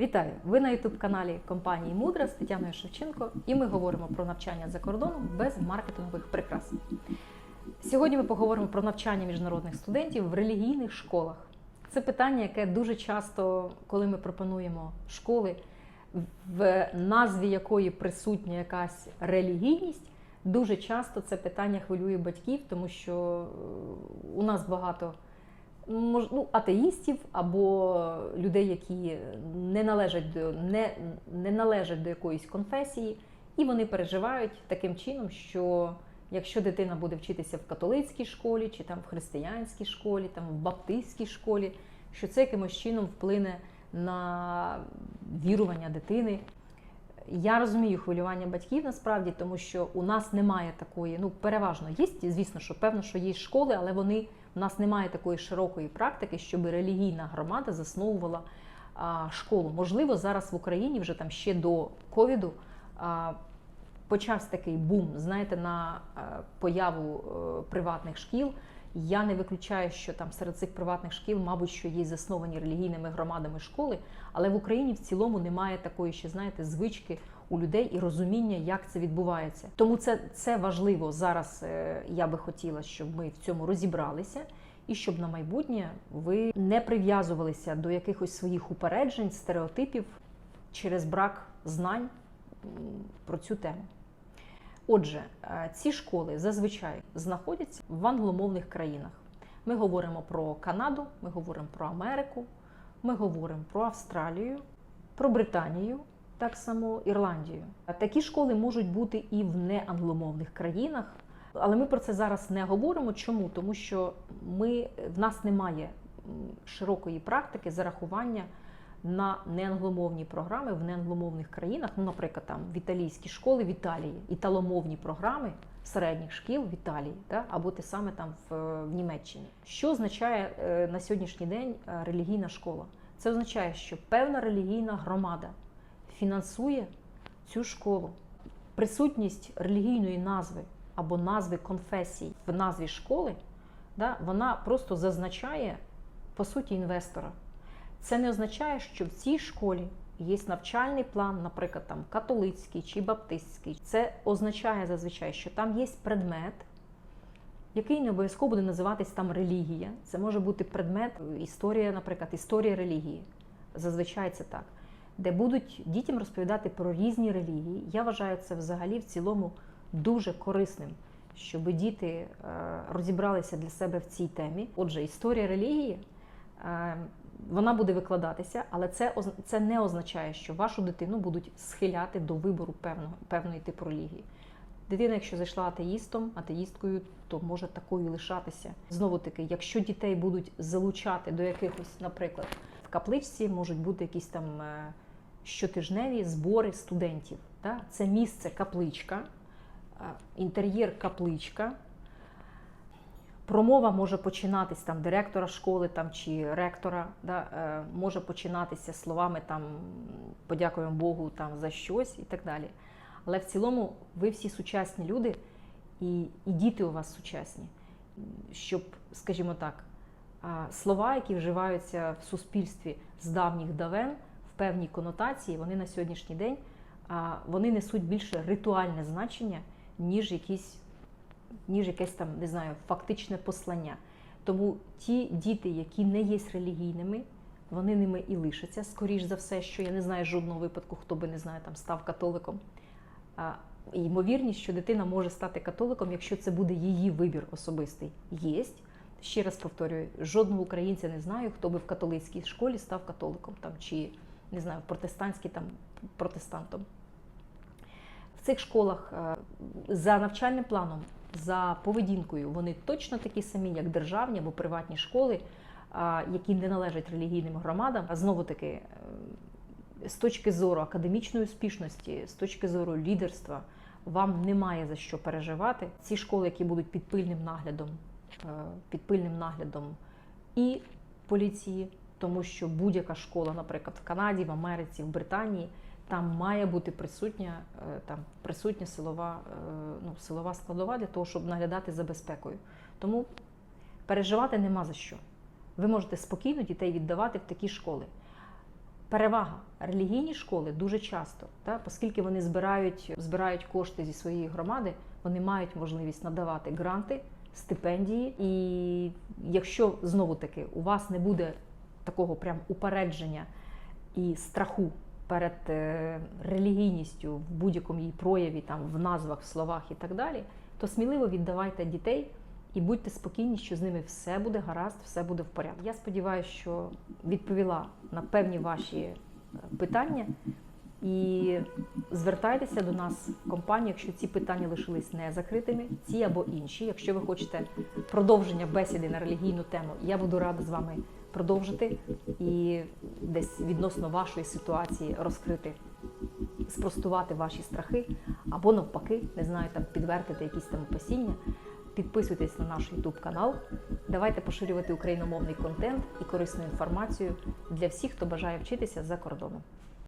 Вітаю! Ви на ютуб-каналі компанії Мудра з Тетяною Шевченко, і ми говоримо про навчання за кордоном без маркетингових прикрас. Сьогодні ми поговоримо про навчання міжнародних студентів в релігійних школах. Це питання, яке дуже часто, коли ми пропонуємо школи, в назві якої присутня якась релігійність, дуже часто це питання хвилює батьків, тому що е, у нас багато ну, атеїстів або людей, які не належать до не, не належать до якоїсь конфесії, і вони переживають таким чином, що якщо дитина буде вчитися в католицькій школі, чи там в християнській школі, там в баптистській школі, що це якимось чином вплине на вірування дитини. Я розумію хвилювання батьків насправді, тому що у нас немає такої, ну переважно є, звісно, що певно, що є школи, але вони у нас немає такої широкої практики, щоб релігійна громада засновувала школу. Можливо, зараз в Україні вже там ще до ковіду почався такий бум, знаєте, на появу е, приватних шкіл. Я не виключаю, що там серед цих приватних шкіл, мабуть, що є засновані релігійними громадами школи, але в Україні в цілому немає такої, ще знаєте, звички у людей і розуміння, як це відбувається. Тому це, це важливо зараз. е, Я би хотіла, щоб ми в цьому розібралися, і щоб на майбутнє ви не прив'язувалися до якихось своїх упереджень, стереотипів через брак знань про цю тему. Отже, е, ці школи зазвичай знаходяться в англомовних країнах. Ми говоримо про Канаду, ми говоримо про Америку, ми говоримо про Австралію, про Британію, так само Ірландію. Такі школи можуть бути і в неангломовних країнах, але ми про це зараз не говоримо. Чому? Тому що ми, в нас немає широкої практики зарахування на неангломовні програми в неангломовних країнах, ну, наприклад, там в італійські школи в Італії, італомовні програми середніх шкіл в Італії, да, або те саме там в, в Німеччині. Що означає е, на сьогоднішній день е, релігійна школа? Це означає, що певна релігійна громада фінансує цю школу. Присутність релігійної назви або назви конфесій в назві школи, да, вона просто зазначає по суті інвестора. Це не означає, що в цій школі є навчальний план, наприклад, там католицький чи баптистський. Це означає зазвичай, що там є предмет, який не обов'язково буде називатись там релігія. Це може бути предмет історія, наприклад, історія релігії. Зазвичай це так, де будуть дітям розповідати про різні релігії. Я вважаю це взагалі в цілому дуже корисним, щоб діти е, розібралися для себе в цій темі. Отже, історія релігії. е, вона буде викладатися, але це, це не означає, що вашу дитину будуть схиляти до вибору певного, певної типу релігії. Дитина, якщо зайшла атеїстом, атеїсткою, то може такою лишатися. Знову таки, якщо дітей будуть залучати до якихось, наприклад, в капличці можуть бути якісь там е, щотижневі збори студентів. Це місце капличка, е, інтер'єр капличка. Промова може починатись там директора школи там чи ректора, да, е, може починатися словами там подякуємо Богу там за щось і так далі. Але в цілому ви всі сучасні люди, і, і діти у вас сучасні, щоб, скажімо так, слова, які вживаються в суспільстві з давніх давен певній конотації, вони на сьогоднішній день вони несуть більше ритуальне значення, ніж якісь ніж якесь там, не знаю, фактичне послання. Тому ті діти, які не є релігійними, вони ними і лишаться, скоріш за все, що я не знаю жодного випадку, хто би не знаю, там став католиком. Ймовірність, що дитина може стати католиком, якщо це буде її вибір особистий. Єсть. Ще раз повторюю, жодного українця не знаю, хто би в католицькій школі став католиком там, чи не знаю, в протестантській там протестантом. В цих школах е, за навчальним планом, за поведінкою, вони точно такі самі, як державні або приватні школи, які не належать релігійним громадам. А знову таки, е, з точки зору академічної успішності, з точки зору лідерства, вам немає за що переживати. Ці школи, які будуть під пильним наглядом, е, під пильним наглядом і поліції, тому що будь-яка школа, наприклад, в Канаді, в Америці, в Британії, там має бути присутня, е, там присутня силова, е, ну, силова складова для того, щоб наглядати за безпекою. Тому переживати нема за що. Ви можете спокійно дітей віддавати в такі школи. перевага. Релігійні школи дуже часто, та, оскільки вони збирають, збирають кошти зі своєї громади, вони мають можливість надавати гранти, стипендії. І якщо знову таки у вас не буде такого прям упередження і страху перед е, релігійністю в будь-якому її прояві, там в назвах, в словах і так далі, то сміливо віддавайте дітей і будьте спокійні, що з ними все буде гаразд, все буде в порядку. Я сподіваюся, що відповіла на певні ваші е, питання. І звертайтеся до нас в компанію, якщо ці питання лишились не закритими, ці або інші. Якщо ви хочете продовження бесіди на релігійну тему, я буду рада з вами продовжити і десь відносно вашої ситуації розкрити, спростувати ваші страхи, або навпаки, не знаю, там підтвердити якісь там опасіння. Підписуйтесь на наш YouTube канал. Давайте поширювати україномовний контент і корисну інформацію для всіх, хто бажає вчитися за кордоном.